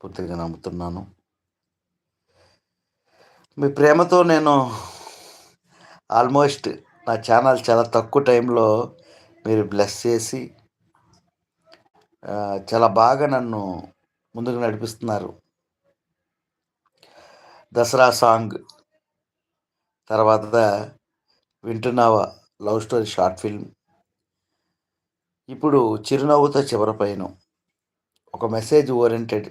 పూర్తిగా నమ్ముతున్నాను. మీ ప్రేమతో నేను ఆల్మోస్ట్ నా ఛానల్ చాలా తక్కువ టైంలో మీరు బ్లెస్ చేసి చాలా బాగా నన్ను ముందుకు నడిపిస్తున్నారు. దసరా సాంగ్ తర్వాత వింటున్నావా లవ్ స్టోరీ షార్ట్ ఫిల్మ్? ఇప్పుడు చిరునవ్వుతో చివరి పైన ఒక మెసేజ్ ఓరియంటెడ్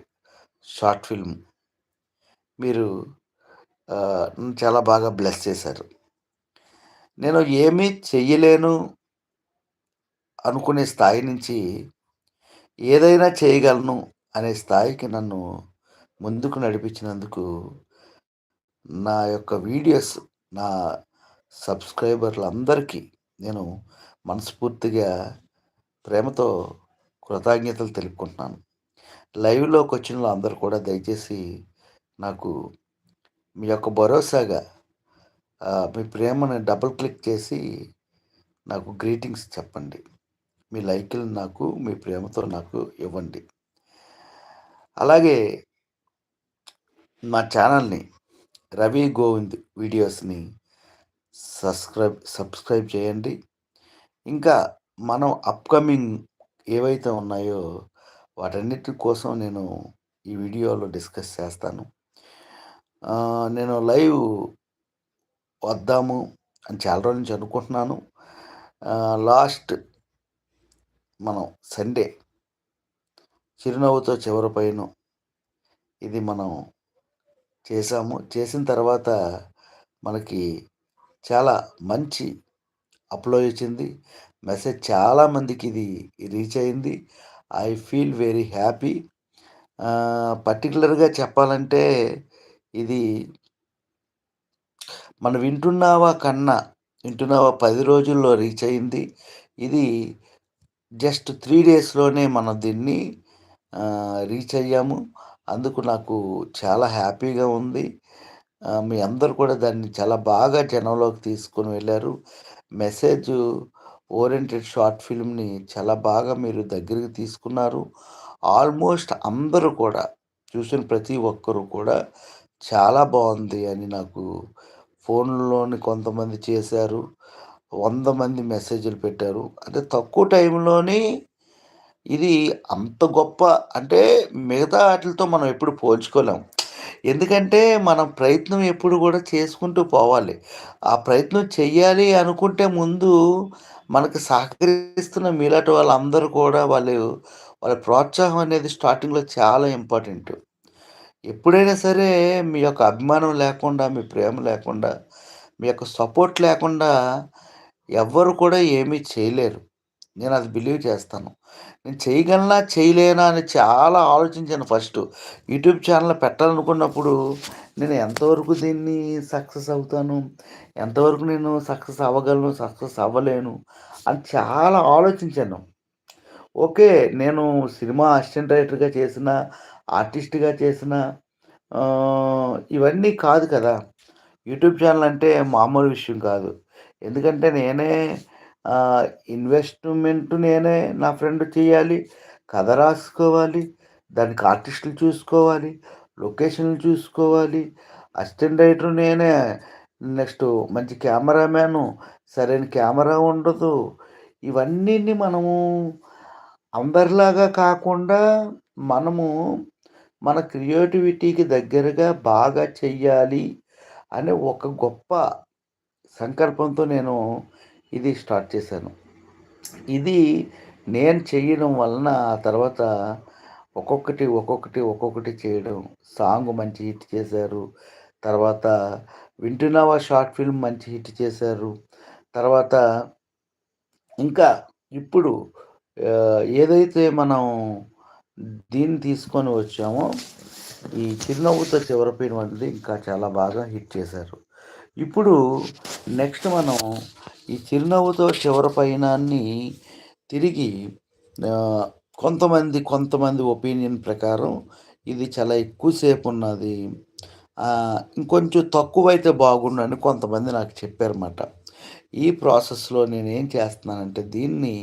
షార్ట్ ఫిల్మ్. మీరు చాలా బాగా బ్లెస్ చేశారు. నేను ఏమీ చెయ్యలేను అనుకునే స్థాయి నుంచి ఏదైనా చేయగలను అనే స్థాయికి నన్ను ముందుకు నడిపించినందుకు నా యొక్క వీడియోస్ నా సబ్స్క్రైబర్లందరికీ నేను మనస్ఫూర్తిగా ప్రేమతో కృతజ్ఞతలు తెలుపుకుంటున్నాను. లైవ్లోకి వచ్చిన అందరూ కూడా దయచేసి నాకు మీ యొక్క భరోసాగా మీ ప్రేమను డబుల్ క్లిక్ చేసి నాకు గ్రీటింగ్స్ చెప్పండి. మీ లైక్లు నాకు మీ ప్రేమతో నాకు ఇవ్వండి. అలాగే మా ఛానల్ని రవి గోవింద్ వీడియోస్ని సబ్స్క్రైబ్ సబ్స్క్రైబ్ చేయండి. ఇంకా మనం అప్కమింగ్ ఏవైతే ఉన్నాయో వాటన్నిటి కోసం నేను ఈ వీడియోలో డిస్కస్ చేస్తాను. నేను లైవ్ వద్దాము అని చాలా రోజుల నుంచి అనుకుంటున్నాను. లాస్ట్ మనం సండే చిరునవ్వుతో చివరి పైన ఇది మనం చేసాము. చేసిన తర్వాత మనకి చాలా మంచి అప్లోడ్ ఇచ్చింది మెసేజ్ చాలామందికి ఇది రీచ్ అయింది. I feel very happy. పర్టికులర్గా చెప్పాలంటే ఇది మనం వింటున్నావా కన్నా వింటున్నావా పది రోజుల్లో రీచ్ అయింది. ఇది జస్ట్ త్రీ డేస్లోనే మనం దీన్ని రీచ్ అయ్యాము. అందుకు నాకు చాలా హ్యాపీగా ఉంది. మీ అందరు కూడా దాన్ని చాలా బాగా జనంలోకి తీసుకొని వెళ్ళారు. మెసేజ్ ఓరియంటెడ్ షార్ట్ ఫిల్మ్ని చాలా బాగా మీరు దగ్గరికి తీసుకున్నారు. ఆల్మోస్ట్ అందరూ కూడా చూసిన ప్రతి ఒక్కరూ కూడా చాలా బాగుంది అని నాకు ఫోన్లోని కొంతమంది చేశారు. వంద మంది మెసేజ్లు పెట్టారు. అంటే తక్కువ టైంలోని ఇది అంత గొప్ప అంటే మిగతా వాటితో మనం ఎప్పుడు పోల్చుకోలేం. ఎందుకంటే మనం ప్రయత్నం ఎప్పుడు కూడా చేసుకుంటూ పోవాలి. ఆ ప్రయత్నం చెయ్యాలి అనుకుంటే ముందు మనకు సహకరిస్తున్న మీలాంటి వాళ్ళందరూ కూడా వాళ్ళు వాళ్ళ ప్రోత్సాహం అనేది స్టార్టింగ్లో చాలా ఇంపార్టెంట్. ఎప్పుడైనా సరే మీ యొక్క అభిమానం లేకుండా మీ ప్రేమ లేకుండా మీ యొక్క సపోర్ట్ లేకుండా ఎవ్వరు కూడా ఏమీ చేయలేరు. నేను అది బిలీవ్ చేస్తాను. నేను చేయగలనా? చేయలేనా? అని చాలా ఆలోచించాను ఫస్ట్. యూట్యూబ్ ఛానల్ పెట్టాలనుకున్నప్పుడు నేను ఎంతవరకు దీన్ని సక్సెస్ అవుతాను? ఎంతవరకు నేను సక్సెస్ అవ్వగలను? సక్సెస్ అవ్వలేను? అని చాలా ఆలోచించాను. ఓకే నేను సినిమా అసిస్టెంట్ రైటర్గా చేసిన ఆర్టిస్ట్గా చేసిన ఇవన్నీ కాదు కదా. యూట్యూబ్ ఛానల్ అంటే మామూలు విషయం కాదు. ఎందుకంటే నేనే ఇన్వెస్ట్మెంట్ నేనే నా ఫ్రెండ్ చేయాలి కథ రాసుకోవాలి దానికి ఆర్టిస్టులు చూసుకోవాలి లొకేషన్లు చూసుకోవాలి అసిస్టెంట్ రైటర్ నేనే నెక్స్ట్ మంచి కెమెరామ్యాను సరైన కెమెరా ఉండదు. ఇవన్నీ మనము అందరిలాగా కాకుండా మనము మన క్రియేటివిటీకి దగ్గరగా బాగా చెయ్యాలి అనే ఒక గొప్ప సంకల్పంతో నేను ఇది స్టార్ట్ చేశాను. ఇది నేను చేయడం వలన ఆ తర్వాత ఒక్కొక్కటి ఒక్కొక్కటి ఒక్కొక్కటి చేయడం. సాంగ్ మంచి హిట్ చేశారు. తర్వాత వింటున్నావా షార్ట్ ఫిల్మ్ మంచి హిట్ చేశారు. తర్వాత ఇంకా ఇప్పుడు ఏదైతే మనం దీన్ని తీసుకొని వచ్చామో ఈ చిరునవ్వుతో చివరిపోయిన వంటిది ఇంకా చాలా బాగా హిట్ చేశారు. ఇప్పుడు నెక్స్ట్ మనం ఈ చిరునవ్వుతో చివరి పయనాన్ని తిరిగి కొంతమంది కొంతమంది ఒపీనియన్ ప్రకారం ఇది చాలా ఎక్కువసేపు ఉన్నది. ఇంకొంచెం తక్కువైతే బాగుండని కొంతమంది నాకు చెప్పారన్నమాట. ఈ ప్రాసెస్లో నేను ఏం చేస్తున్నానంటే దీన్ని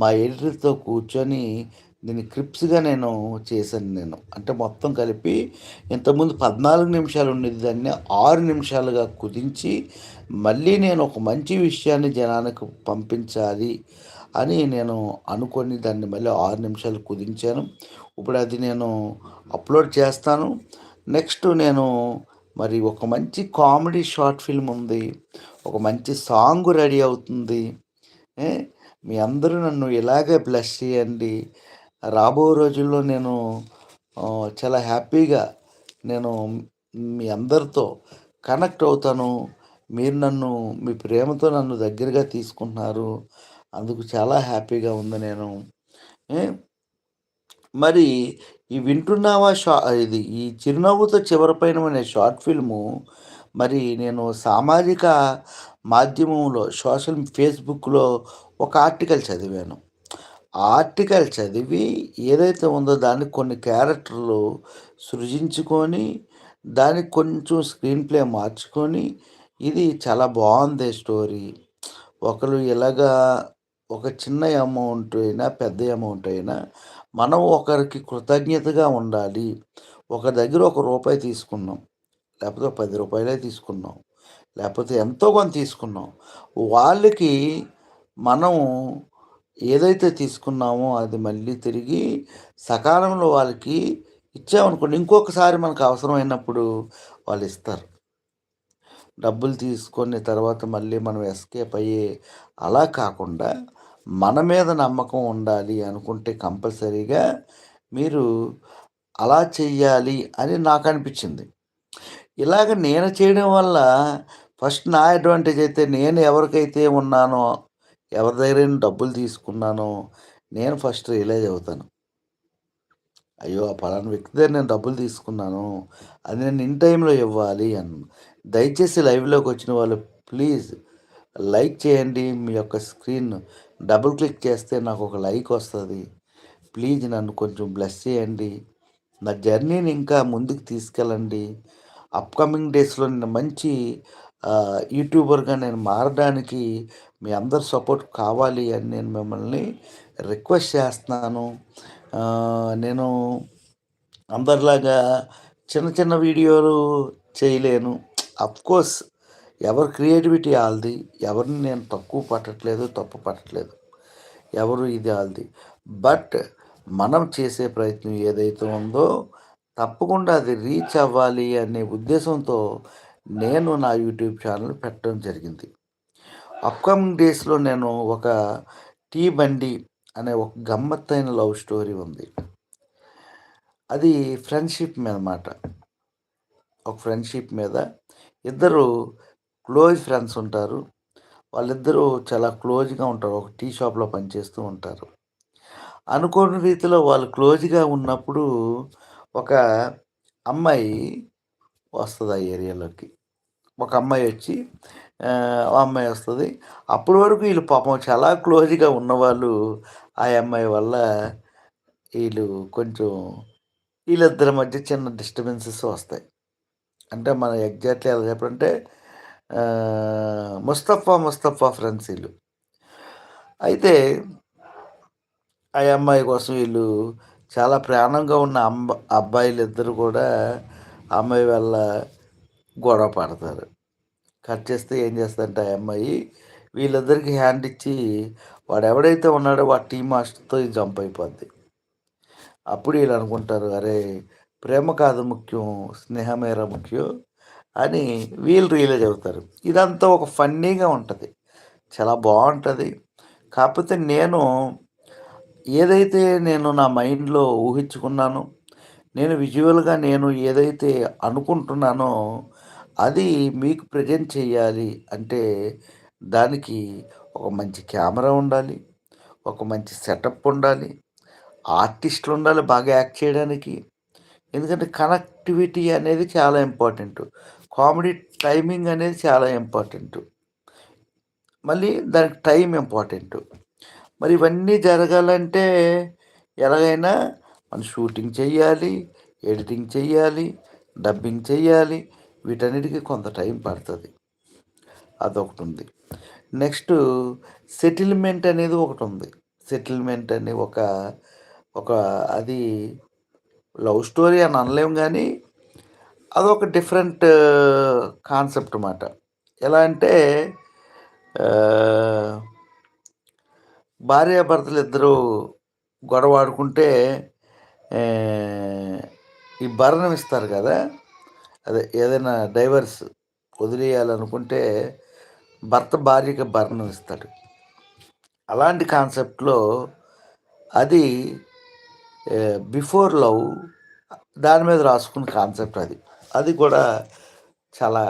మా ఎడిటర్తో కూర్చొని దీన్ని క్రిప్స్గా నేను చేశాను నేను. అంటే మొత్తం కలిపి ఇంతకుముందు 14 నిమిషాలు ఉండేది దాన్ని ఆరు నిమిషాలుగా కుదించి, మళ్ళీ నేను ఒక మంచి విషయాన్ని జనానికి పంపించాలి అని నేను అనుకొని దాన్ని మళ్ళీ ఆరు నిమిషాలు కుదించాను. ఇప్పుడు అది నేను అప్‌లోడ్ చేస్తాను. నెక్స్ట్ నేను మరి ఒక మంచి కామెడీ షార్ట్ ఫిల్మ్ ఉంది. ఒక మంచి సాంగ్ రెడీ అవుతుంది. మీ అందరూ నన్ను ఇలాగే బ్లెస్ చేయండి. రాబో రోజుల్లో నేను చాలా హ్యాపీగా నేను మీ అందరితో కనెక్ట్ అవుతాను. మీరు నన్ను మీ ప్రేమతో నన్ను దగ్గరగా తీసుకుంటున్నారు. అందుకు చాలా హ్యాపీగా ఉంది నేను. మరి ఈ వింటున్నావా షా ఇది ఈ చిరునవ్వుతో చివరి అనే షార్ట్ ఫిల్ము మరి నేను సామాజిక మాధ్యమంలో సోషల్ ఫేస్‌బుక్‌లో ఒక ఆర్టికల్ చదివాను. ఆర్టికల్ చదివి ఏదైతే ఉందో దానికి కొన్ని క్యారెక్టర్‌లు సృజించుకొని, దానికి కొంచెం స్క్రీన్ ప్లే మార్చుకొని, ఇది చాలా బాగుంది స్టోరీ. ఒకరు ఇలాగా ఒక చిన్న అమౌంట్ అయినా, పెద్ద అమౌంట్ అయినా మనం ఒకరికి కృతజ్ఞతగా ఉండాలి. ఒక దగ్గర ఒక రూపాయి తీసుకున్నాం. లేకపోతే పది రూపాయలే తీసుకున్నాం. లేకపోతే ఎంతో కొంత తీసుకున్నాం. వాళ్ళకి మనం ఏదైతే తీసుకున్నామో అది మళ్ళీ తిరిగి సకాలంలో వాళ్ళకి ఇచ్చామనుకోండి, ఇంకొకసారి మనకు అవసరమైనప్పుడు వాళ్ళు ఇస్తారు. డబ్బులు తీసుకొని తర్వాత మళ్ళీ మనం ఎస్కేప్ అయ్యే అలా కాకుండా మన మీద నమ్మకం ఉండాలి అనుకుంటే కంపల్సరీగా మీరు అలా చెయ్యాలి అని నాకు అనిపించింది. ఇలాగ నేను చేయడం వల్ల ఫస్ట్ నా అడ్వాంటేజ్ అయితే నేను ఎవరికైతే ఉన్నానో, ఎవరి దగ్గర డబ్బులు తీసుకున్నానో, నేను ఫస్ట్ రియలైజ్ అవుతాను. అయ్యో! ఆ పలానా వ్యక్తి దగ్గర నేను డబ్బులు తీసుకున్నాను. అది నేను ఇన్ టైంలో ఇవ్వాలి అని. దయచేసి లైవ్‌లోకి వచ్చిన వాళ్ళు ప్లీజ్ లైక్ చేయండి. మీ యొక్క స్క్రీన్ డబుల్ క్లిక్ చేస్తే నాకు ఒక లైక్ వస్తుంది ప్లీజ్ నన్ను కొంచెం బ్లెస్ చేయండి. నా జర్నీని ఇంకా ముందుకు తీసుకెళ్ళండి. అప్‌కమింగ్ డేస్‌లో నేను మంచి యూట్యూబర్‌గా నేను మారడానికి మీ అందరి సపోర్ట్ కావాలి అని నేను మిమ్మల్ని రిక్వెస్ట్ చేస్తున్నాను. నేను అందరిలాగా చిన్న చిన్న వీడియోలు చేయలేను. అఫ్‌కోర్స్ ఎవరి క్రియేటివిటీ ఆల్ది ఎవరిని నేను తక్కువ పట్టట్లేదు, తప్పు పట్టట్లేదు. ఎవరు ఇది ఆల్ది బట్ మనం చేసే ప్రయత్నం ఏదైతే ఉందో తప్పకుండా అది రీచ్ అవ్వాలి అనే ఉద్దేశంతో నేను నా యూట్యూబ్ ఛానల్ పెట్టడం జరిగింది. అప్‌కమింగ్ డేస్‌లో నేను ఒక 'టీ బండి' అనే ఒక గమ్మత్తైన లవ్ స్టోరీ ఉంది. అది ఫ్రెండ్‌షిప్ మీద మాట. ఒక ఫ్రెండ్‌షిప్ మీద ఇద్దరు క్లోజ్ ఫ్రెండ్స్ ఉంటారు. వాళ్ళిద్దరూ చాలా క్లోజ్‌గా ఉంటారు. ఒక టీ షాప్‌లో పనిచేస్తూ ఉంటారు. అనుకోని రీతిలో వాళ్ళు క్లోజ్‌గా ఉన్నప్పుడు ఒక అమ్మాయి వస్తుంది ఆ ఏరియాలోకి. ఒక అమ్మాయి వచ్చి అమ్మాయి వస్తుంది అప్పటి వరకు వీళ్ళు పాపం చాలా క్లోజ్‌గా ఉన్నవాళ్ళు ఆ అమ్మాయి వల్ల వీళ్ళు కొంచెం వీళ్ళిద్దరి మధ్య చిన్న డిస్టర్బెన్సెస్ వస్తాయి. అంటే మనం ఎగ్జాక్ట్‌లీ ఎలా చెప్పాలంటే ముస్తఫా, ముస్తఫా ఫ్రెండ్స్ వీళ్ళు అయితే ఆ అమ్మాయి కోసం వీళ్ళు చాలా ప్రాణంగా ఉన్న అమ్మ అబ్బాయిలు ఇద్దరు కూడా ఆ అమ్మాయి వల్ల గొడవ పడతారు. కట్ చేస్తే ఏం చేస్తదంటే ఆ అమ్మాయి వీళ్ళిద్దరికి హ్యాండ్ ఇచ్చి వాడెవడైతే ఉన్నాడో వాడి టీ మాస్టర్‌తో జంప్ అయిపోద్ది. అప్పుడు వీళ్ళు అనుకుంటారు అరే! ప్రేమ కాదు ముఖ్యం, స్నేహమేరా ముఖ్యం అని వీళ్ళు రియలైజ్ అవుతారు. ఇదంతా ఒక ఫన్నీగా ఉంటుంది చాలా బాగుంటుంది కాకపోతే నేను ఏదైతే నేను నా మైండ్‌లో ఊహించుకున్నానో, నేను విజువల్‌గా నేను ఏదైతే అనుకుంటున్నానో, అది మీకు ప్రెజెంట్ చేయాలి అంటే దానికి ఒక మంచి కెమెరా ఉండాలి. ఒక మంచి సెటప్ ఉండాలి. ఆర్టిస్టులు ఉండాలి బాగా యాక్ట్ చేయడానికి. ఎందుకంటే కనెక్టివిటీ అనేది చాలా ఇంపార్టెంట్ కామెడీ టైమింగ్ అనేది చాలా ఇంపార్టెంట్ మళ్ళీ దానికి టైం ఇంపార్టెంట్ మరి ఇవన్నీ జరగాలంటే ఎలాగైనా మనం షూటింగ్ చేయాలి ఎడిటింగ్ చెయ్యాలి, డబ్బింగ్ చేయాలి వీటన్నిటికీ కొంత టైం పడుతుంది. అదొకటి ఉంది నెక్స్ట్ సెటిల్మెంట్ అనేది ఒకటి ఉంది సెటిల్మెంట్ అని ఒక ఒక అది లవ్ స్టోరీ అని అనలేము కానీ అదొక డిఫరెంట్ కాన్సెప్ట్ అన్నమాట ఎలా అంటే భార్యాభర్తలు ఇద్దరు గొడవాడుకుంటే ఆడుకుంటే ఈ భరణం ఇస్తారు కదా అదే ఏదైనా డైవర్స్ వదిలేయాలనుకుంటే భర్త భార్యకి భరణం ఇస్తాడు. అలాంటి కాన్సెప్ట్‌లో అది బిఫోర్ లవ్ దాని మీద రాసుకున్న కాన్సెప్ట్ అది. అది కూడా చాలా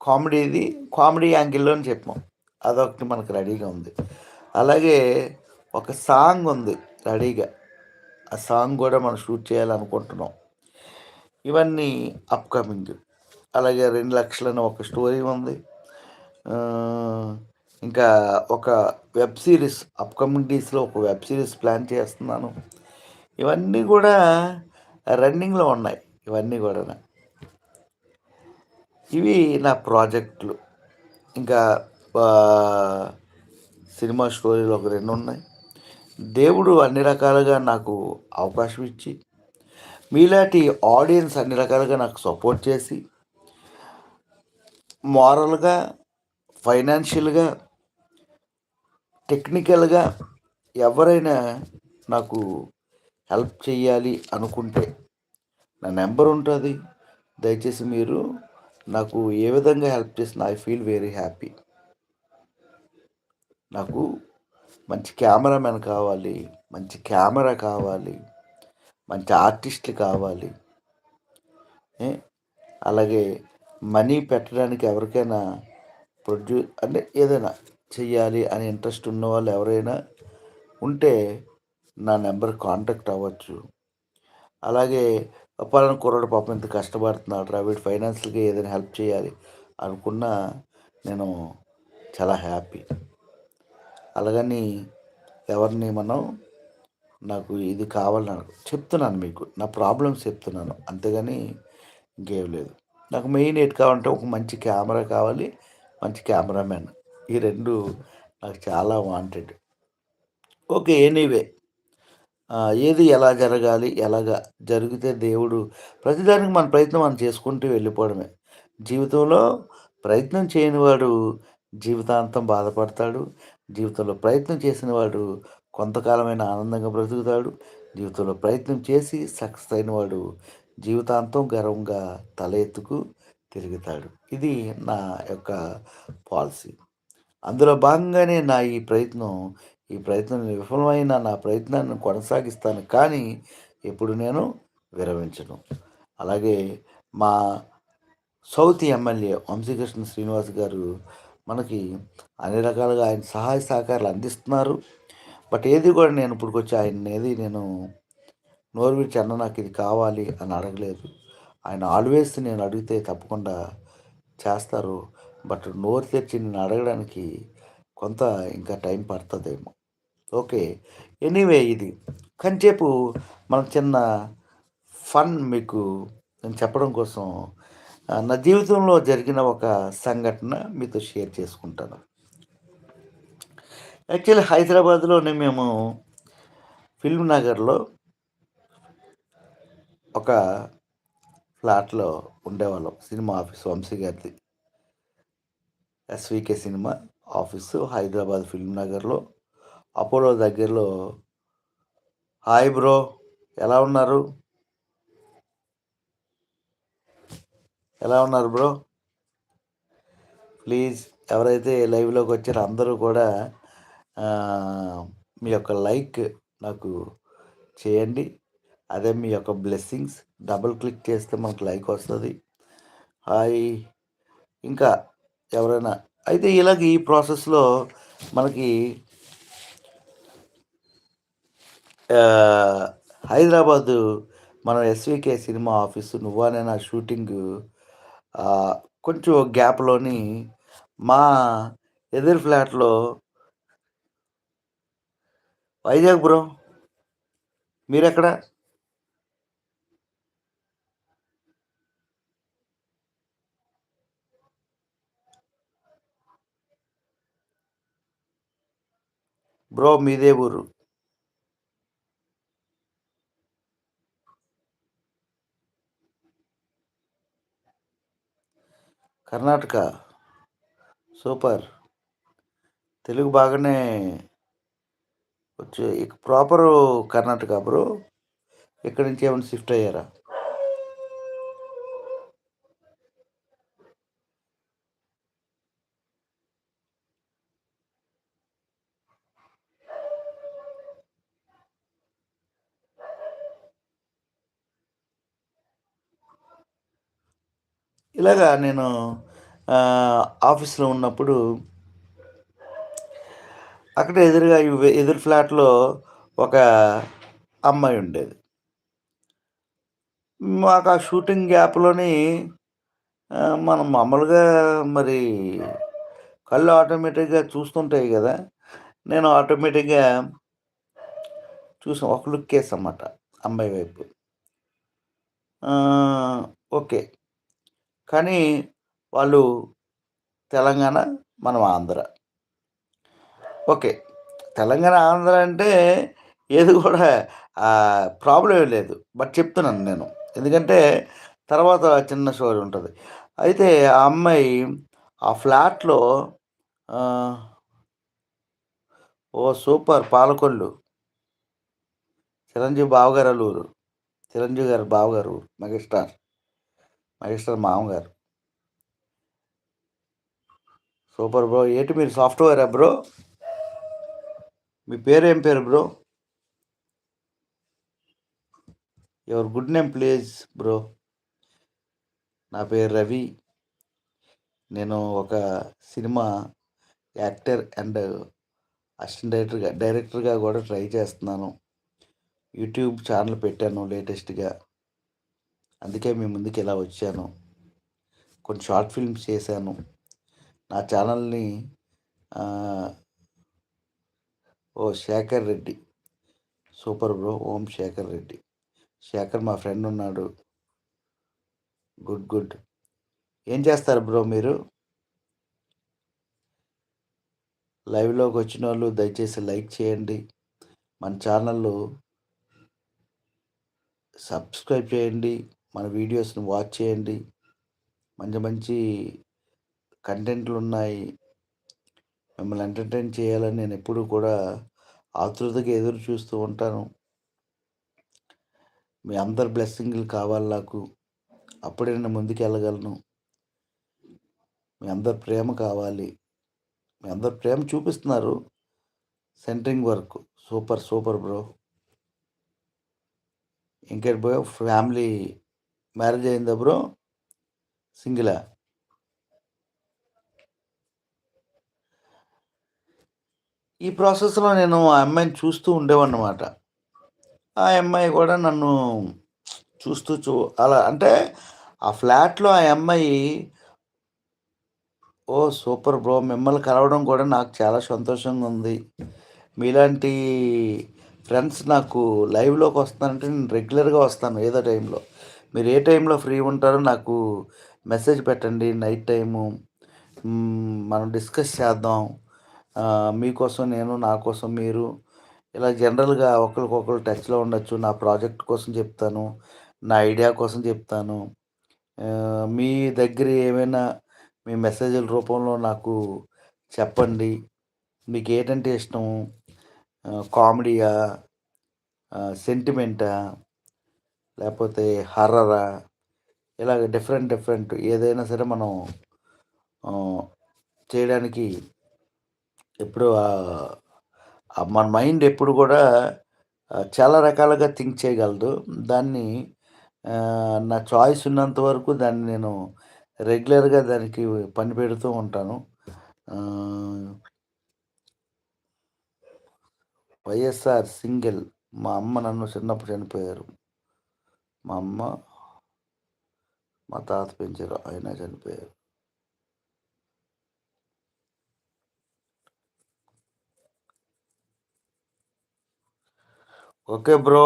కామెడీది. కామెడీ యాంగిల్‌లోనే చెప్పాం. అదొకటి మనకు రెడీగా ఉంది. అలాగే ఒక సాంగ్ ఉంది రెడీగా. ఆ సాంగ్ కూడా మనం షూట్ చేయాలనుకుంటున్నాం. ఇవన్నీ అప్‌కమింగ్. అలాగే 2,00,000 అని ఒక స్టోరీ ఉంది. ఇంకా ఒక వెబ్ సిరీస్ అప్‌కమింగ్ డేస్‌లో ఒక వెబ్ సిరీస్ ప్లాన్ చేస్తున్నాను. ఇవన్నీ కూడా రన్నింగ్‌లో ఉన్నాయి. ఇవన్నీ కూడా ఇవి నా ప్రాజెక్ట్‌లు. ఇంకా సినిమా స్టోరీలు ఒక రెండు ఉన్నాయి. దేవుడు అన్ని రకాలుగా నాకు అవకాశం ఇచ్చి, మీలాంటి ఆడియన్స్ అన్ని రకాలుగా నాకు సపోర్ట్ చేసి మారల్గా ఫైనాన్షియల్‌గా టెక్నికల్‌గా ఎవరైనా నాకు హెల్ప్ చేయాలి అనుకుంటే, నా నెంబర్ ఉంటుంది దయచేసి మీరు నాకు ఏ విధంగా హెల్ప్ చేసినా ఐ ఫీల్ వెరీ హ్యాపీ. నాకు మంచి కెమెరామెన్ కావాలి. మంచి కెమెరా కావాలి. మంచి ఆర్టిస్ట్‌లు కావాలి. అలాగే మనీ పెట్టడానికి ఎవరికైనా ప్రొడ్యూ అంటే ఏదైనా చెయ్యాలి అని ఇంట్రెస్ట్ ఉన్నవాళ్ళు ఎవరైనా ఉంటే నా నెంబర్ కాంటాక్ట్ అవ్వచ్చు. అలాగే పలానా కుర్రాడు పాపం ఇంత కష్టపడుతున్నాడురా! వీడు ఫైనాన్షియల్‌గా ఏదైనా హెల్ప్ చేయాలి అనుకున్నా నేను చాలా హ్యాపీ. అలాగని ఎవరిని మనం నాకు ఇది కావాలని చెప్తున్నాను మీకు. నా ప్రాబ్లమ్స్ చెప్తున్నాను. అంతేగాని ఇంకేం లేదు. నాకు మెయిన్ ఏంటి కావాలంటే ఒక మంచి కెమెరా కావాలి. మంచి కెమెరామెన్. ఈ రెండు నాకు చాలా వాంటెడ్. ఓకే. ఎనీవే. ఏది ఎలా జరగాలి? ఎలాగా జరిగితే దేవుడు ప్రతిదానికి మన ప్రయత్నం మనం చేసుకుంటూ వెళ్ళిపోవడమే. జీవితంలో ప్రయత్నం చేయనివాడు జీవితాంతం బాధపడతాడు. జీవితంలో ప్రయత్నం చేసినవాడు కొంతకాలమైన ఆనందంగా బ్రతుకుతాడు. జీవితంలో ప్రయత్నం చేసి సక్సెస్ అయిన వాడు జీవితాంతం గర్వంగా తల ఎత్తుకు తిరుగుతాడు. ఇది నా యొక్క పాలసీ అందులో భాగంగానే నా ఈ ప్రయత్నం, ఈ ప్రయత్నం విఫలమైన నా ప్రయత్నాన్ని కొనసాగిస్తాను. కానీ ఎప్పుడు నేను విరమించను. అలాగే మా సౌత్ ఎమ్మెల్యే వంశీకృష్ణ శ్రీనివాస్ గారు మనకి అన్ని రకాలుగా ఆయన సహాయ సహకారాలు అందిస్తున్నారు. బట్ ఏది కూడా నేను ఇప్పటికొచ్చి ఏది నేను నోరు విడిచి అన్న నాకు ఇది కావాలి అని అడగలేదు. ఆయన ఆల్వేస్ నేను అడిగితే తప్పకుండా చేస్తారు. బట్ నోరు తెరిచి నేను అడగడానికి కొంత ఇంకా టైం పడుతుందేమో ఓకే. ఎనీవే ఇది. కంచేపు మనం చిన్న ఫన్ మీకు నేను చెప్పడం కోసం నా జీవితంలో జరిగిన ఒక సంఘటన మీతో షేర్ చేసుకుంటాను. యాక్చువల్లీ హైదరాబాద్‌లోనే మేము ఫిల్మ్ నగర్‌లో ఒక ఫ్లాట్‌లో ఉండేవాళ్ళం. సినిమా ఆఫీస్ వంశీ గారిది. SVK cinema office Hyderabad film నగర్‌లో అపోలో దగ్గరలో హాయ్ బ్రో! ఎలా ఉన్నారు? ఎలా ఉన్నారు బ్రో? ప్లీజ్ ఎవరైతే లైవ్‌లోకి వచ్చారో అందరూ కూడా మీ యొక్క లైక్ నాకు చేయండి. అదే మీ యొక్క బ్లెస్సింగ్స్. డబుల్ క్లిక్ చేస్తే మనకు లైక్ వస్తుంది హాయ్! ఇంకా ఎవరైనా అయితే ఇలాగ ఈ ప్రాసెస్‌లో మనకి హైదరాబాదు మన ఎస్‌వికే సినిమా ఆఫీసు 'నువ్వా నేనా' షూటింగు కొంచెం గ్యాప్‌లోని మా ఎదురు ఫ్లాట్‌లో వైజాగ్ బ్రో మీరెక్కడ? బ్రో మీదే ఊరు. కర్ణాటక. సూపర్. తెలుగు బాగానే ప్రాపర్ కర్ణాటక బ్రో? ఇక్కడి నుంచి ఏమైనా షిఫ్ట్ అయ్యారా? ఇలాగా నేను ఆఫీస్‌లో ఉన్నప్పుడు అక్కడ ఎదురుగా ఎదురు ఫ్లాట్‌లో ఒక అమ్మాయి ఉండేది. మాకు ఆ షూటింగ్ గ్యాప్‌లోని మనం మామూలుగా మరి కళ్ళు ఆటోమేటిక్‌గా చూస్తుంటాయి కదా నేను ఆటోమేటిక్‌గా చూసాం ఒక లుక్ అన్నమాట అమ్మాయి వైపు. ఓకే. కానీ వాళ్ళు తెలంగాణ, మనం ఆంధ్ర. ఓకే. తెలంగాణ, ఆంధ్ర అంటే ఏది కూడా ప్రాబ్లం ఏం లేదు. బట్ చెప్తున్నాను నేను. ఎందుకంటే తర్వాత చిన్న స్టోరీ ఉంటుంది అయితే ఆ అమ్మాయి ఆ ఫ్లాట్‌లో ఓ సూపర్ పాలకొల్లు. చిరంజీవి బావగారు అల్లూరు చిరంజీవి గారు బావగారు ఊరు. మెగాస్టార్. మెగాస్టార్ మామగారు. Super bro. ఏంటి మీరు సాఫ్ట్‌వేరా బ్రో? మీ పేరేం పేరు bro? Your good name please bro. నా పేరు రవి. నేను ఒక సినిమా యాక్టర్ అండ్ అసిస్టెంట్ డైరెక్టర్‌గా డైరెక్టర్‌గా కూడా ట్రై చేస్తున్నాను. యూట్యూబ్ ఛానల్ పెట్టాను లేటెస్ట్‌గా. అందుకే మీ ముందుకి ఇలా వచ్చాను. కొన్ని షార్ట్ ఫిల్మ్స్ చేశాను. నా ఛానల్ని ఓ శేఖర్ రెడ్డి. Super bro. ఓం శేఖర్ రెడ్డి. శేఖర్ మా ఫ్రెండ్ ఉన్నాడు. గుడ్. గుడ్. ఏం చేస్తారు బ్రో మీరు? లైవ్లోకి వచ్చిన వాళ్ళు దయచేసి లైక్ చేయండి. మన ఛానల్‌లో సబ్స్క్రైబ్ చేయండి. మన వీడియోస్‌ని వాచ్ చేయండి. మంచి మంచి కంటెంట్లు ఉన్నాయి మిమ్మల్ని ఎంటర్‌టైన్ చేయాలని నేను ఎప్పుడూ కూడా ఆతృతగా ఎదురు చూస్తూ ఉంటాను. మీ అందరి బ్లెస్సింగ్లు కావాలి నాకు. అప్పుడే నేను ముందుకెళ్ళగలను. మీ అందరి ప్రేమ కావాలి. మీ అందరి ప్రేమ చూపిస్తున్నారు. Centering work. Super. Super bro. ఇంకేంటి బ్రో ఫ్యామిలీ మ్యారేజ్ అయిందా బ్రో? సింగిలా? ఈ ప్రాసెస్‌లో నేను ఆ అమ్మాయిని చూస్తూ ఉండేవన్నమాట ఆ అమ్మాయి కూడా నన్ను చూస్తూ చూ అలా అంటే ఆ ఫ్లాట్‌లో ఆ అమ్మాయి ఓ సూపర్ బ్రో. మిమ్మల్ని కలవడం కూడా నాకు చాలా సంతోషంగా ఉంది. మీలాంటి ఫ్రెండ్స్ నాకు లైవ్‌లోకి వస్తానంటే నేను రెగ్యులర్‌గా వస్తాను ఏదో టైంలో. మీరు ఏ టైంలో ఫ్రీ ఉంటారో నాకు మెసేజ్ పెట్టండి నైట్ టైము. మనం డిస్కస్ చేద్దాం. మీకోసం నేను, నా కోసం మీరు. ఇలా జనరల్‌గా ఒకరికొకరు టచ్‌లో ఉండొచ్చు. నా ప్రాజెక్ట్ కోసం చెప్తాను. నా ఐడియా కోసం చెప్తాను. మీ దగ్గర ఏమైనా మీ మెసేజ్‌ల రూపంలో నాకు చెప్పండి. మీకు ఏంటంటే ఇష్టం? కామెడీయా? సెంటిమెంటా? లేకపోతే హర్రరా ఇలాగ డిఫరెంట్ డిఫరెంట్ ఏదైనా సరే మనం చేయడానికి ఎప్పుడు మన మైండ్ ఎప్పుడు కూడా చాలా రకాలుగా థింక్ చేయగలదు. దాన్ని నా చాయిస్ ఉన్నంత వరకు దాన్ని నేను రెగ్యులర్‌గా దానికి పని పెడుతూ ఉంటాను. YSR single. మా అమ్మ నన్ను చిన్నప్పుడు చనిపోయారు. మా అమ్మ మా తాత పెంచారు. ఆయన చనిపోయారు. Okay bro.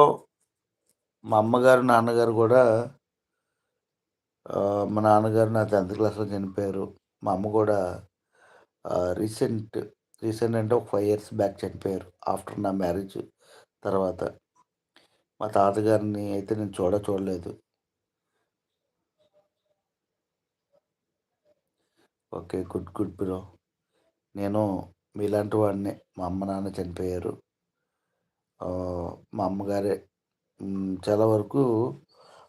మా అమ్మగారు, నాన్నగారు కూడా మా నాన్నగారు నా 10థ్ క్లాస్‌లో చనిపోయారు. మా అమ్మ కూడా రీసెంట్ రీసెంట్ అంటే ఒక ఫైవ్ ఇయర్స్ బ్యాక్ చనిపోయారు. ఆఫ్టర్ నా మ్యారేజ్ తర్వాత. మా తాతగారిని అయితే నేను చూడ చూడలేదు. ఓకే. గుడ్. Good bro. నేను మీలాంటి వాడినే. మా అమ్మ, నాన్న చనిపోయారు. మా అమ్మగారే హ్మ్. చాలా వరకు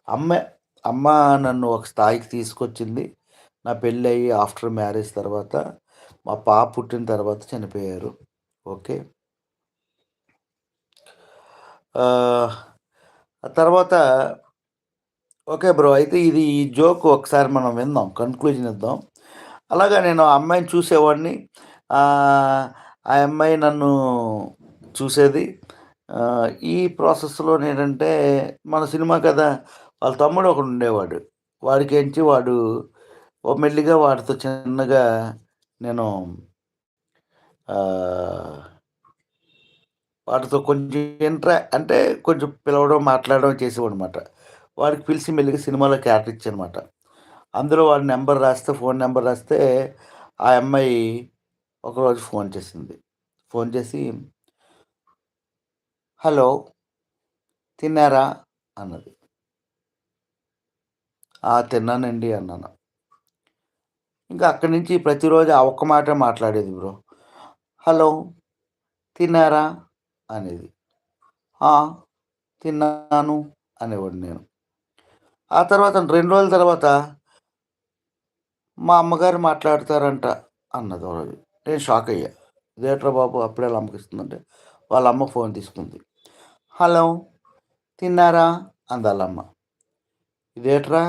అమ్మే అమ్మ నన్ను ఒక స్థాయికి తీసుకొచ్చింది. నా పెళ్ళయ్యి ఆఫ్టర్ మ్యారేజ్ తర్వాత, మా పాప పుట్టిన తర్వాత చనిపోయారు. ఓకే. ఆహ్, ఆ తర్వాత ఓకే బ్రో. అయితే ఇది ఈ జోక్ ఒకసారి మనం విందాం. కన్క్లూజన్ ఇద్దాం. అలాగా నేను ఆ అమ్మాయిని చూసేవాడిని. ఆహ్, ఆ అమ్మాయి నన్ను చూసేది. ఈ ప్రాసెస్లో ఏంటంటే మన సినిమా కథ వాళ్ళ తమ్ముడు ఒకడు ఉండేవాడు వాడికేంచి వాడు మెల్లిగా వాడితో చిన్నగా నేను వాటితో కొంచెం ఇంట్రా అంటే కొంచెం పిలవడం, మాట్లాడడం చేసేవాడనమాట. వాడికి పిలిచి మెల్లిగా సినిమాలో క్యారెక్టర్ ఇచ్చానమాట. అందులో వాడి నెంబర్ రాస్తే ఫోన్ నెంబర్ రాస్తే ఆ అమ్మాయి ఒకరోజు ఫోన్ చేసింది. ఫోన్ చేసి హలో! తిన్నారా? అన్నది. ఆ! తిన్నానండి అన్నాను. ఇంకా అక్కడి నుంచి ప్రతిరోజు ఆ ఒక్క మాట మాట్లాడేది బ్రో. హలో! తిన్నారా? అనేది. తిన్నాను అనేవాడు నేను. ఆ తర్వాత రెండు రోజుల తర్వాత మా అమ్మగారు మాట్లాడతారంట అన్నది రోజు. నేను షాక్ అయ్యా. ఇదేంట్రా బాబు అప్పుడే అమ్మకిస్తుందంటే, వాళ్ళ అమ్మ ఫోన్ తీసుకుంది. హలో! తిన్నారా? అందాలమ్మ ఇదేట్రా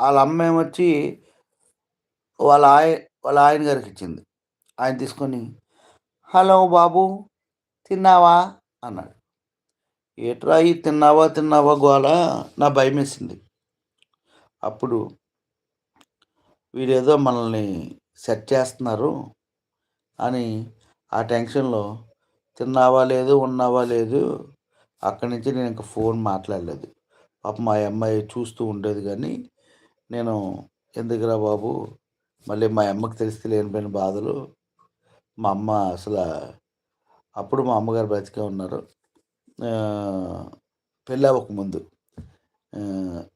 వాళ్ళ అమ్మ ఏమొచ్చి వాళ్ళ ఆయ వాళ్ళ ఆయన గారికి ఇచ్చింది ఆయన తీసుకొని హలో బాబు తిన్నావా? అన్నాడు. ఏట్రా ఈ తిన్నావా, తిన్నావా గోల నా భయమేసింది. అప్పుడు వీడేదో మనల్ని సెట్ చేస్తున్నారు అని ఆ టెన్షన్‌లో తిన్నావా లేదు, ఉన్నావా లేదు. అక్కడి నుంచి నేను ఇంకా ఫోన్ మాట్లాడలేదు. పాపం మా అమ్మాయి చూస్తూ ఉండేది కానీ నేను ఎందుకురా బాబు! మళ్ళీ మా అమ్మకి తెలిస్తే లేనిపోయిన బాధలు. మా అమ్మ అసలు అప్పుడు మా అమ్మగారు బ్రతికే ఉన్నారు. పెళ్ళి పెళ్ళవ్వక ముందు.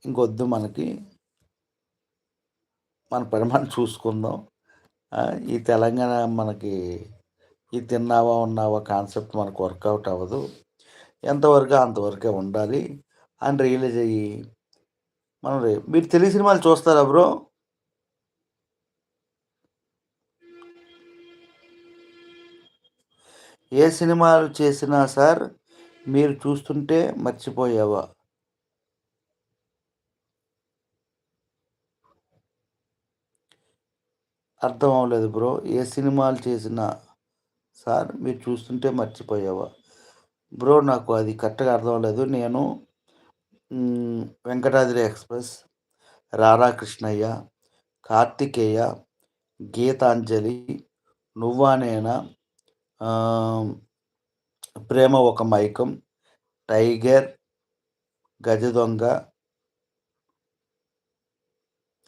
ఇంకొద్దు మనకి. మన పని మనం చూసుకుందాం. ఈ తెలంగాణ మనకి ఈ తిన్నావా, ఉన్నావా కాన్సెప్ట్ మనకు వర్కౌట్ అవ్వదు. ఎంతవరకు అంతవరకే ఉండాలి అని రియలైజ్ అయ్యి మనం మీరు తెలుగు సినిమాలు చూస్తారా బ్రో? ఏ సినిమాలు చేసినా సార్ మీరు చూస్తుంటే మర్చిపోయావా? అర్థం అవ్వలేదు బ్రో. ఏ సినిమాలు చేసినా సార్ మీరు చూస్తుంటే మర్చిపోయావా? బ్రో నాకు అది కరెక్ట్‌గా అర్థం అవ్వలేదు. నేను 'వెంకటాద్రి ఎక్స్‌ప్రెస్', 'రారా కృష్ణయ్య', 'కార్తికేయ', 'గీతాంజలి', 'నువ్వా నేనా', 'ప్రేమ ఒక మైకం', 'టైగర్', 'గజ దొంగ'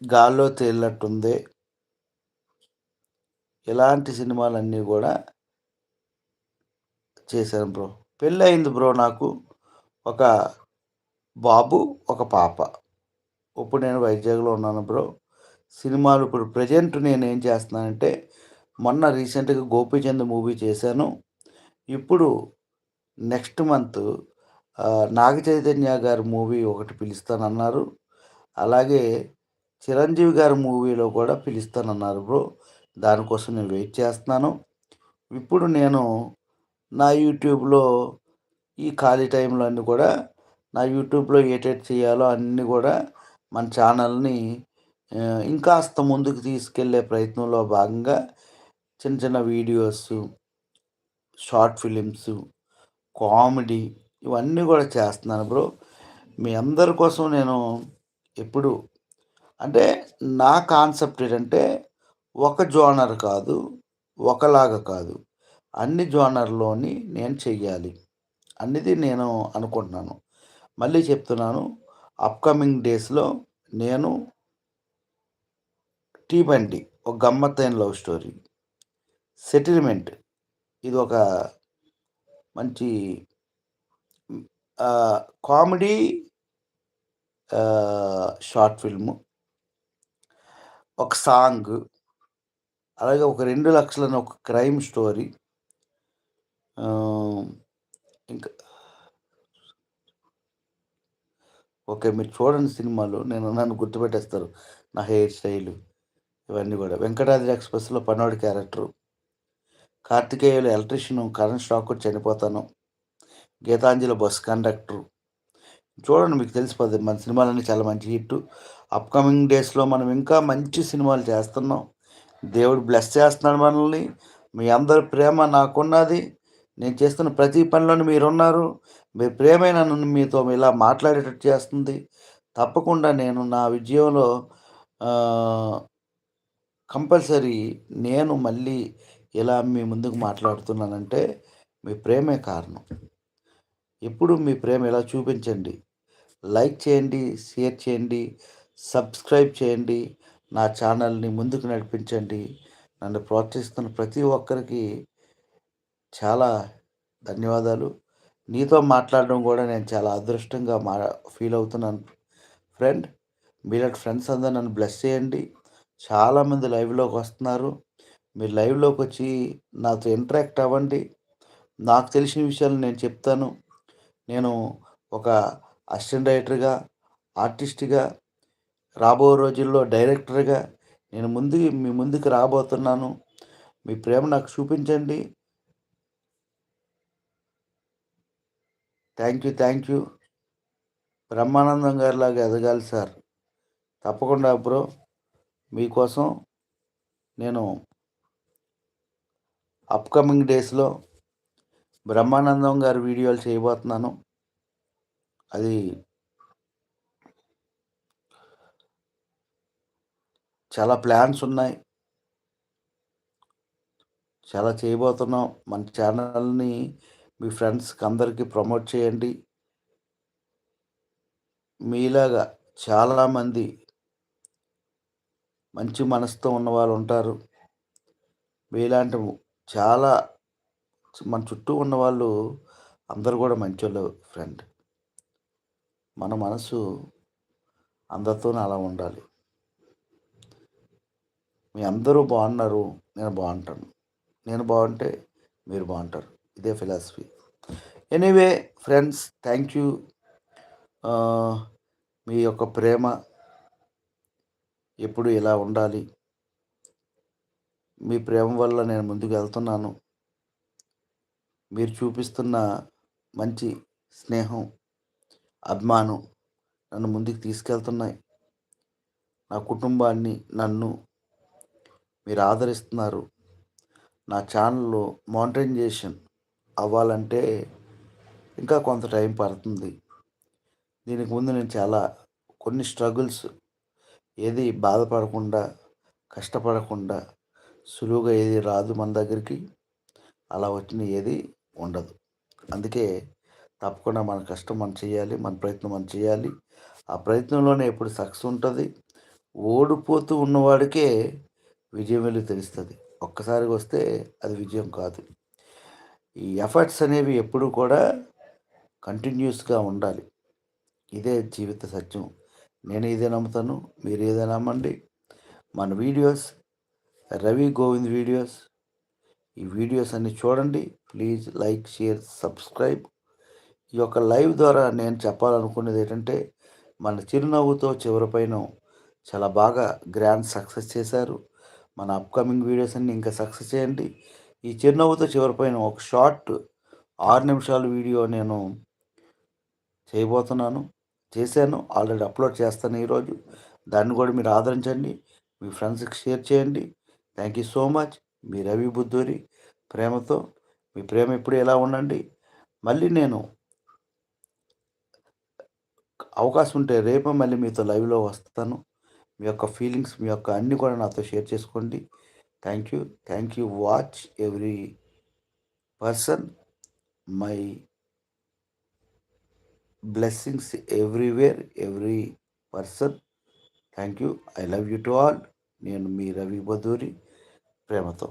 'గాల్లో తేలినట్టుంది' ఇలాంటి సినిమాలన్నీ కూడా చేశాను బ్రో. పెళ్ళి అయింది బ్రో నాకు. ఒక బాబు, ఒక పాప. ఇప్పుడు నేను వైజాగ్‌లో ఉన్నాను బ్రో. సినిమాలు ఇప్పుడు ప్రెజెంట్ ఏం చేస్తున్నానంటే, మొన్న రీసెంట్‌గా 'గోపీచంద్' మూవీ చేశాను. ఇప్పుడు నెక్స్ట్ మంత్ నాగ చైతన్య గారి మూవీ ఒకటి పిలుస్తానన్నారు. అలాగే చిరంజీవి గారి మూవీలో కూడా పిలుస్తానన్నారు బ్రో. దానికోసం నేను వెయిట్ చేస్తున్నాను. ఇప్పుడు నేను నా యూట్యూబ్‌లో ఈ ఖాళీ టైంలో అన్నీ కూడా నా యూట్యూబ్‌లో ఏటేటి చేయాలో అన్నీ కూడా మన ఛానల్‌ని ఇంకాస్త ముందుకు తీసుకెళ్ళే ప్రయత్నంలో భాగంగా చిన్న చిన్న వీడియోస్ షార్ట్ ఫిలిమ్స్ కామెడీ ఇవన్నీ కూడా చేస్తున్నాను బ్రో. మీ అందరి కోసం నేను ఎప్పుడు అంటే నా కాన్సెప్ట్ ఏంటంటే ఒక జోనర్ కాదు, ఒకలాగా కాదు. అన్ని జోనర్‌లోని నేను చెయ్యాలి. అనేది నేను అనుకుంటున్నాను. మళ్ళీ చెప్తున్నాను. అప్‌కమింగ్ డేస్‌లో నేను 'టీ బండి' ఒక గమ్మత్తైన లవ్ స్టోరీ. 'సెటిల్మెంట్' ఇది ఒక మంచి కామెడీ షార్ట్ ఫిల్ము. ఒక సాంగ్ అలాగే ఒక రెండు లక్షలని ఒక క్రైమ్ స్టోరీ ఇంకా ఓకే మీరు చూడండి సినిమాలు. నేను నన్ను గుర్తుపెట్టేస్తారు. నా హెయిర్ స్టైలు ఇవన్నీ కూడా. వెంకటాద్రి ఎక్స్ప్రెస్లో పన్నోడి క్యారెక్టరు. కార్తికేయులు ఎలక్ట్రీషియన్ కరెంట్ షాక్ చనిపోతాను. Geethanjali bus conductor. చూడండి మీకు తెలిసిపోతుంది మన సినిమాలన్నీ చాలా మంచి హిట్ అప్కమింగ్ డేస్లో మనం ఇంకా మంచి సినిమాలు చేస్తున్నాం. దేవుడు బ్లెస్ చేస్తున్నాడు మనల్ని. మీ అందరి ప్రేమ నాకున్నది. నేను చేస్తున్న ప్రతి పనిలోని మీరున్నారు. మీ ప్రేమే నన్ను మీతో ఇలా మాట్లాడేటట్టు చేస్తుంది. తప్పకుండా నేను నా విజయంలో కంపల్సరీ నేను మళ్ళీ ఇలా మీ ముందుకు మాట్లాడుతున్నానంటే మీ ప్రేమే కారణం. ఎప్పుడు మీ ప్రేమ ఇలా చూపించండి. లైక్ చేయండి షేర్ చేయండి సబ్స్క్రైబ్ చేయండి నా ఛానల్ని ముందుకు నడిపించండి. నన్ను ప్రోత్సహిస్తున్న ప్రతి ఒక్కరికి చాలా ధన్యవాదాలు. నీతో మాట్లాడడం కూడా నేను చాలా అదృష్టంగా మా ఫీల్ అవుతున్నాను. ఫ్రెండ్ మీలాంటి ఫ్రెండ్స్ అందరూ నన్ను బ్లెస్ చేయండి. చాలామంది లైవ్లోకి వస్తున్నారు. మీరు లైవ్లోకి వచ్చి నాతో ఇంటరాక్ట్ అవ్వండి. నాకు తెలిసిన విషయాలు నేను చెప్తాను. నేను ఒక అసిస్టెంట్ డైరెక్టర్గా ఆర్టిస్ట్గా రాబో రోజుల్లో డైరెక్టర్గా నేను ముందు మీ ముందుకు రాబోతున్నాను. మీ ప్రేమ నాకు చూపించండి. Thank you thank you Brahmanandam గారిలాగా ఎదగాలి సార్. తప్పకుండా బ్రో. మీకోసం నేను అప్కమింగ్ డేస్లో బ్రహ్మానందం గారి వీడియోలు చేయబోతున్నాను. అది చాలా ప్లాన్స్ ఉన్నాయి. చాలా చేయబోతున్నాం. మన ఛానల్ని మీ ఫ్రెండ్స్కి అందరికీ ప్రమోట్ చేయండి. మీలాగా చాలామంది మంచి మనసుతో ఉన్నవాళ్ళు ఉంటారు. మీలాంటి చాలా మన చుట్టూ ఉన్నవాళ్ళు అందరు కూడా మంచోళ్ళు ఫ్రెండ్. మన మనసు అందరితోనే అలా ఉండాలి. మీ అందరూ బాగున్నారు నేను బాగుంటాను. నేను బాగుంటే మీరు బాగుంటారు. ఇదే philosophy. Anyway friends thank you. మీ యొక్క ప్రేమ ఎప్పుడు ఇలా ఉండాలి? మీ ప్రేమ వల్ల నేను ముందుకు వెళ్తున్నాను. మీరు చూపిస్తున్న మంచి స్నేహం అభిమానం నన్ను ముందుకు తీసుకెళ్తున్నాయి. నా కుటుంబాన్ని నన్ను మీరు ఆదరిస్తున్నారు. నా ఛానల్లో మానిటైజేషన్ అవ్వాలంటే ఇంకా కొంత టైం పడుతుంది. దీనికి ముందు నేను చాలా కొన్ని స్ట్రగుల్స్ ఏది బాధపడకుండా కష్టపడకుండా సులువుగా ఏది రాదు మన దగ్గరికి అలా వచ్చిన ఏది ఉండదు. అందుకే తప్పకుండా మన కష్టం మనం చేయాలి మన ప్రయత్నం మనం చేయాలి. ఆ ప్రయత్నంలోనే ఎప్పుడు సక్సెస్ ఉంటుంది. ఓడిపోతూ ఉన్నవాడికే విజయం వెళ్ళి తెలుస్తుంది. ఒక్కసారిగా వస్తే అది విజయం కాదు. ఈ ఎఫర్ట్స్ అనేవి ఎప్పుడూ కూడా కంటిన్యూస్గా ఉండాలి. ఇదే జీవిత సత్యం. నేను ఇదే నమ్ముతాను మీరు ఏదే నమ్మండి. మన వీడియోస్ రవి గోవింద్ వీడియోస్ ఈ వీడియోస్ అన్ని చూడండి. Please like share subscribe. ఈ యొక్క లైవ్ ద్వారా నేను చెప్పాలనుకునేది ఏంటంటే మన చిరునవ్వుతో చివరిపైన చాలా బాగా గ్రాండ్ సక్సెస్ చేశారు. మన అప్కమింగ్ వీడియోస్ అన్ని ఇంకా సక్సెస్ చేయండి. ఈ చిరునవ్వుతో చివరిపైన ఒక షార్ట్ ఆరు నిమిషాల వీడియో నేను చేయబోతున్నాను చేశాను ఆల్రెడీ అప్లోడ్ చేస్తాను ఈరోజు దాన్ని కూడా మీరు ఆదరించండి మీ ఫ్రెండ్స్కి షేర్ చేయండి. Thank you so much. మీ రవి బుద్ధూరి ప్రేమతో మీ ప్రేమ ఎప్పుడు ఎలా ఉండండి? మళ్ళీ నేను అవకాశం ఉంటే రేపు మళ్ళీ మీతో లైవ్లో వస్తాను. మీ యొక్క ఫీలింగ్స్ మీ యొక్క అన్నీ కూడా నాతో షేర్ చేసుకోండి. Thank you thank you watch every person my blessings everywhere every person thank you I love you to all నేను మీ రవి బదూరి ప్రేమతో